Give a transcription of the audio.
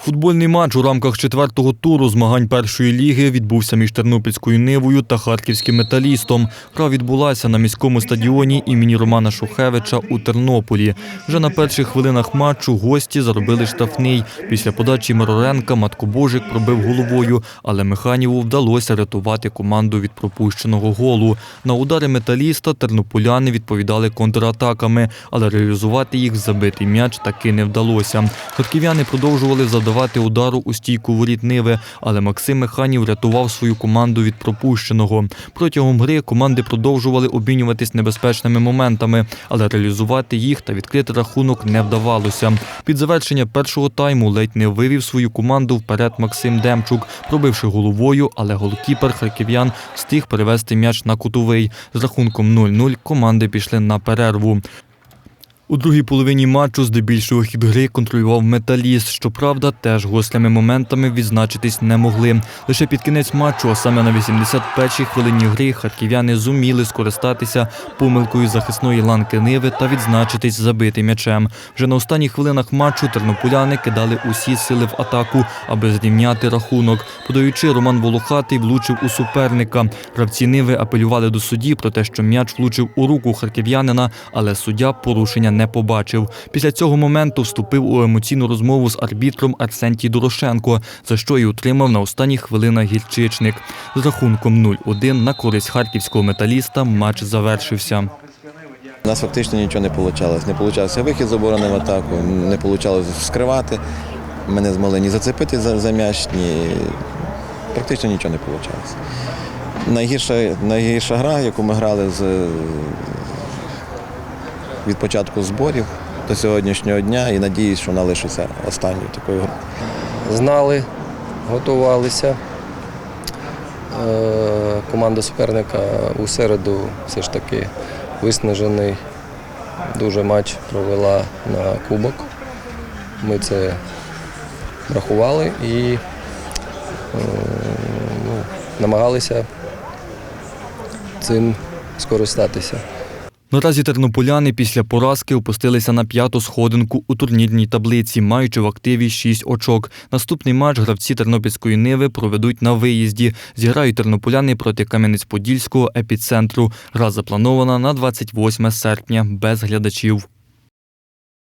Футбольний матч у рамках четвертого туру змагань першої ліги відбувся між Тернопільською Нивою та Харківським металістом. Гра відбулася на міському стадіоні імені Романа Шухевича у Тернополі. Вже на перших хвилинах матчу гості заробили штрафний. Після подачі Мироренка Матко Божик пробив головою, але Механіву вдалося рятувати команду від пропущеного голу. На удари металіста тернополяни відповідали контратаками, але реалізувати їх забитий м'яч таки не вдалося. Харків'яни продовжували задавати удару у стійку воріт Ниви, але Максим Механів рятував свою команду від пропущеного. Протягом гри команди продовжували обмінюватись небезпечними моментами, але реалізувати їх та відкрити рахунок не вдавалося. Під завершення першого тайму ледь не вивів свою команду вперед Максим Демчук, пробивши головою, але голкіпер харків'ян встиг перевести м'яч на кутовий. З рахунком 0-0 команди пішли на перерву. У другій половині матчу здебільшого хід гри контролював металіст. Щоправда, теж гострими моментами відзначитись не могли. Лише під кінець матчу, а саме на 81-й хвилині гри, харків'яни зуміли скористатися помилкою захисної ланки Ниви та відзначитись забитим м'ячем. Вже на останніх хвилинах матчу тернополяни кидали усі сили в атаку, аби зрівняти рахунок. Подаючи, Роман Волохатий влучив у суперника. Гравці Ниви апелювали до судді про те, що м'яч влучив у руку харків'янина, але суддя порушення не побачив. Після цього моменту вступив у емоційну розмову з арбітром Арсентій Дорошенко, за що й отримав на останніх хвилинах гірчичник. З рахунком 0-1 на користь харківського металіста матч завершився. У нас фактично нічого не вийшло. Не вийшов вихід з оборони в атаку, не вийшло скривати. Ми не змогли ні зацепити за, за м'яч, ні практично нічого не вийшло. Найгірша, найгірша гра, яку ми грали з, від початку зборів до сьогоднішнього дня і надіюсь, що вона лишиться останньою такою грою. знали, готувалися. Е, Команда суперника у середу все ж таки виснажений. Дуже матч провела на кубок. Ми це врахували і е, ну, намагалися цим скористатися. Наразі тернополяни після поразки опустилися на п'яту сходинку у турнірній таблиці, маючи в активі шість очок. Наступний матч гравці Тернопільської Ниви проведуть на виїзді. Зіграють тернополяни проти Кам'янець-Подільського епіцентру. Гра запланована на 28 серпня без глядачів.